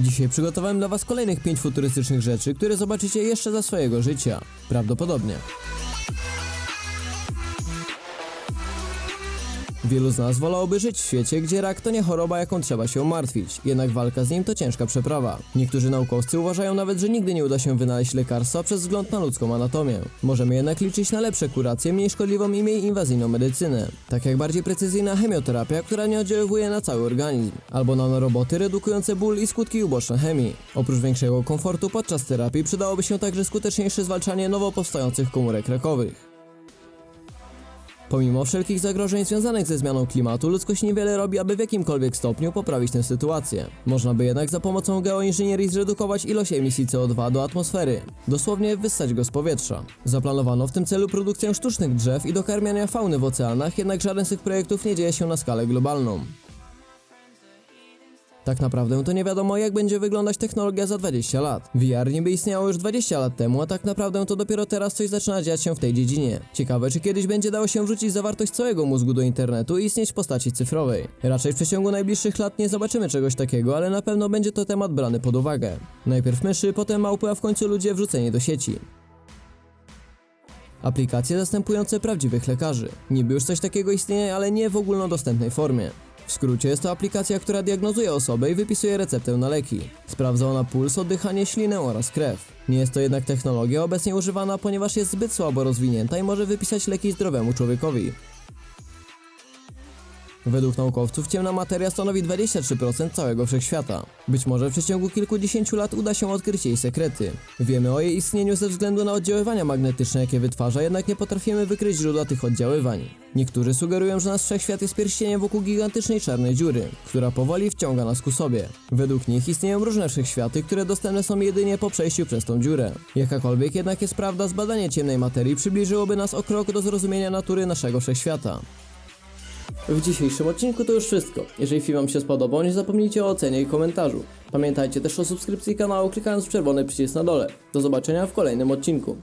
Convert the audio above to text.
Dzisiaj przygotowałem dla Was kolejnych 5 futurystycznych rzeczy, które zobaczycie jeszcze za swojego życia. Prawdopodobnie. Wielu z nas wolałoby żyć w świecie, gdzie rak to nie choroba, jaką trzeba się martwić, jednak walka z nim to ciężka przeprawa. Niektórzy naukowcy uważają nawet, że nigdy nie uda się wynaleźć lekarstwa przez wzgląd na ludzką anatomię. Możemy jednak liczyć na lepsze kuracje, mniej szkodliwą i mniej inwazyjną medycynę. Tak jak bardziej precyzyjna chemioterapia, która nie oddziaływuje na cały organizm, albo nanoroboty redukujące ból i skutki uboczne chemii. Oprócz większego komfortu podczas terapii przydałoby się także skuteczniejsze zwalczanie nowo powstających komórek rakowych. Pomimo wszelkich zagrożeń związanych ze zmianą klimatu, ludzkość niewiele robi, aby w jakimkolwiek stopniu poprawić tę sytuację. Można by jednak za pomocą geoinżynierii zredukować ilość emisji CO2 do atmosfery, dosłownie wyssać go z powietrza. Zaplanowano w tym celu produkcję sztucznych drzew i dokarmiania fauny w oceanach, jednak żaden z tych projektów nie dzieje się na skalę globalną. Tak naprawdę to nie wiadomo jak będzie wyglądać technologia za 20 lat. VR niby istniało już 20 lat temu, a tak naprawdę to dopiero teraz coś zaczyna dziać się w tej dziedzinie. Ciekawe czy kiedyś będzie dało się wrzucić zawartość całego mózgu do internetu i istnieć w postaci cyfrowej. Raczej w przeciągu najbliższych lat nie zobaczymy czegoś takiego, ale na pewno będzie to temat brany pod uwagę. Najpierw myszy, potem małpy, a w końcu ludzie wrzuceni do sieci. Aplikacje zastępujące prawdziwych lekarzy. Niby już coś takiego istnieje, ale nie w ogólnodostępnej formie. W skrócie jest to aplikacja, która diagnozuje osobę i wypisuje receptę na leki. Sprawdza ona puls, oddychanie, ślinę oraz krew. Nie jest to jednak technologia obecnie używana, ponieważ jest zbyt słabo rozwinięta i może wypisać leki zdrowemu człowiekowi. Według naukowców ciemna materia stanowi 23% całego wszechświata. Być może w przeciągu kilkudziesięciu lat uda się odkryć jej sekrety. Wiemy o jej istnieniu ze względu na oddziaływania magnetyczne, jakie wytwarza, jednak nie potrafimy wykryć źródła tych oddziaływań. Niektórzy sugerują, że nasz wszechświat jest pierścieniem wokół gigantycznej czarnej dziury, która powoli wciąga nas ku sobie. Według nich istnieją różne wszechświaty, które dostępne są jedynie po przejściu przez tą dziurę. Jakakolwiek jednak jest prawda, zbadanie ciemnej materii przybliżyłoby nas o krok do zrozumienia natury naszego wszechświata. W dzisiejszym odcinku to już wszystko. Jeżeli film Wam się spodobał, nie zapomnijcie o ocenie i komentarzu. Pamiętajcie też o subskrypcji kanału klikając w czerwony przycisk na dole. Do zobaczenia w kolejnym odcinku.